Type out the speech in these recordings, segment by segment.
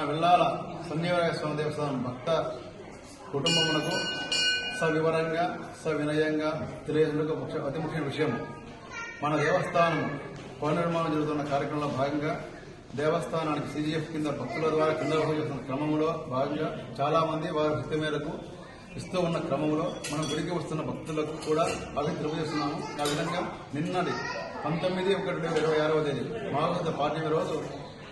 మన వెళ్ళాల సన్నివరాయ స్వామి దేవస్థానం భక్త కుటుంబమునకు సవివరంగా సవినయంగా తెలియజేయడం ముఖ్య- అతి ముఖ్యమైన విషయం. మన దేవస్థానం పునర్నిర్మాణం జరుగుతున్న కార్యక్రమంలో భాగంగా దేవస్థానానికి సీజీఎఫ్ కింద భక్తుల ద్వారా కింద చేస్తున్న క్రమంలో భాగంగా చాలా మంది వారి భక్తి మేరకు ఇస్తూ ఉన్న క్రమంలో మనం గుడికి వస్తున్న భక్తులకు కూడా వాళ్ళకి తెలియజేస్తున్నాము. ఆ విధంగా నిన్నటి పంతొమ్మిది ఒకటి ఇరవై ఆరవ తేదీ మాఘ పార్టీ రోజు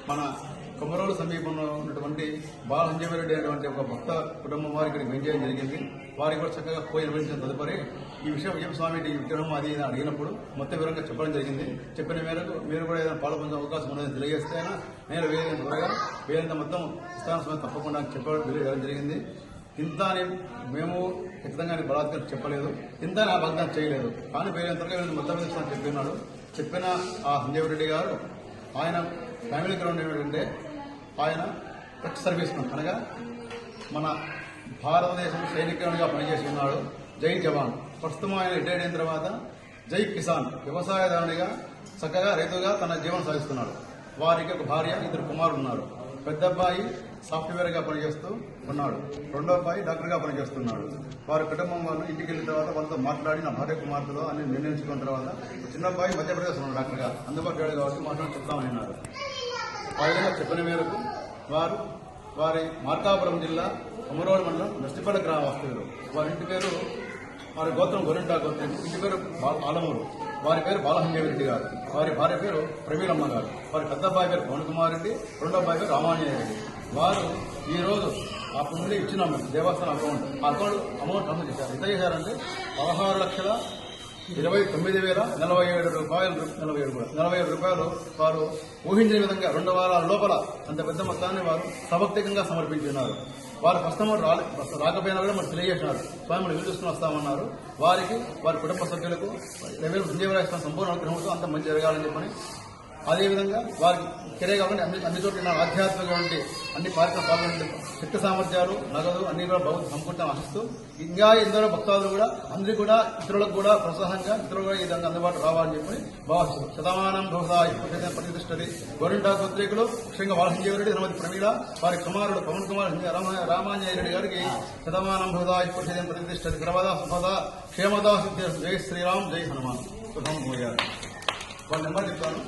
మన కొమరోలు సమీపంలో ఉన్నటువంటి బాలసంజీవరెడ్డి అనేటువంటి ఒక భక్త కుటుంబం వారికి ఇక్కడికి వెంచేయడం జరిగింది. వారికి కూడా చక్కగా పోయి నిర్వహించిన తదుపరి ఈ విషయం విజయ స్వామి విగ్రహం అది అడిగినప్పుడు మొత్తం వివరంగా చెప్పడం జరిగింది. చెప్పిన మేరకు మీరు కూడా ఏదైనా పాల్పొందే అవకాశం ఉందని తెలియజేస్తే నేను వేరే త్వరగా వేరేంత మొత్తం ఇస్తాను సమయం తప్పకుండా చెప్పడం తెలియజేయడం జరిగింది. ఇంత అని మేము ఖచ్చితంగా బలాత్కారం చెప్పలేదు. ఇంత అని ఆ చేయలేదు. కానీ వేరేంతగా వీళ్ళు మొత్తం మీద చెప్పినాడు చెప్పిన ఆ సంజీవరెడ్డి గారు ఆయన ఫ్యామిలీ గ్రౌండ్ ఏమిటంటే ఆయన ఎక్స్ సర్వీస్ మెన్ అనగా మన భారతదేశం సైనికునిగా పనిచేసి ఉన్నాడు. జై జవాన్. ప్రస్తుతం ఆయన రిటైర్డ్ అయిన తర్వాత జై కిసాన్. వ్యవసాయదారునిగా చక్కగా రైతుగా తన జీవనం సాగిస్తున్నాడు. వారికి ఒక భార్య ఇద్దరు కుమారులు ఉన్నారు. పెద్ద అబ్బాయి సాఫ్ట్వేర్గా పనిచేస్తూ ఉన్నాడు. రెండో అబ్బాయి డాక్టర్గా పనిచేస్తున్నాడు. వారి కుటుంబం వాళ్ళు ఇంటికి వెళ్ళిన తర్వాత వాళ్ళతో మాట్లాడి నా భార్య కుమార్తెలో అని నిర్ణయించుకున్న తర్వాత చిన్న అబ్బాయి మధ్యప్రదేశ్ ఉన్నాడు డాక్టర్గా. అందుబాటులో కాబట్టి మాట్లాడి చెప్తామన్నారు ఆ విధంగా చెప్పిన మేరకు వారు వారి మార్కాపురం జిల్లా అమరోడు మండలం నష్టిపల్లి గ్రామ వాస్తవ్యులు వారి ఇంటి పేరు వారి గోత్రం గొరింటా గోత్రం. ఇంటి పేరు ఆలమూరు. వారి పేరు బాలహంజరెడ్డి గారు. వారి భార్య పేరు ప్రవీణమ్మ గారు. వారి పెద్ద అబ్బాయి పేరు పవన్ కుమార్ రెడ్డి రెండో అబ్బాయి పేరు రామాంజనేయ రెడ్డి వారు ఈ రోజు అప్పుడు నుండి ఇచ్చిన దేవస్థానం అకౌంట్. ఆ అకౌంట్ అమౌంట్ ట్రాన్స్ఫర్ చేశారు. ఎంత చేశారంటే పదహారు లక్షల ఇరవై తొమ్మిది వేల నలభై ఏడు రూపాయలు నలభై ఏడు నలభై ఏడు రూపాయలు వారు ఊహించిన విధంగా రెండు వారాల లోపల అంత పెద్ద మొత్తాన్ని వారు సభక్తికంగా సమర్పించున్నారు. వారు కస్టమర్ రాలే రాకపోయినా కూడా మరి తెలియజేసినారు స్వామి మనం చూసుకుని వస్తామన్నారు. వారికి వారి కుటుంబ సభ్యులకు రెవెన్యూ సంపూర్ణ అనుగ్రహంతో అంత మంచి జరగాలని చెప్పని అదేవిధంగా వారికి కెరీర్ కాకుండా అన్ని అన్ని చోట్ల నా ఆధ్యాత్మికటువంటి అన్ని కార్యక్రమాలు పాల్గొనే శక్తి సామర్థ్యాలు నగదు అన్ని కూడా బహు సమకూర్తం ఆశిస్తూ ఇంకా ఎందరో భక్తాదులు కూడా అందరూ కూడా ఇతరులకు కూడా ప్రోత్సాహంగా ఇతరులు కూడా ఈ విధంగా అందుబాటు రావాలని చెప్పి భావిస్తారు శతమానం బహుశా ప్రతిష్టది గోరింటా పత్రికలు ముఖ్యంగా వాలసింజీవరెడ్డి శ్రీమతి ప్రమీల వారి కుమారుడు పవన్ కుమార్ రామ- రెడ్డి గారికి శతమానం బహుశా ప్రతిష్టది క్రమదా సుఖదా క్షేమదా సిద్ధి జై శ్రీరామ్ జై హనుమాన్. సుఖం పోయారు వాళ్ళ నెంబర్ చెప్తాను.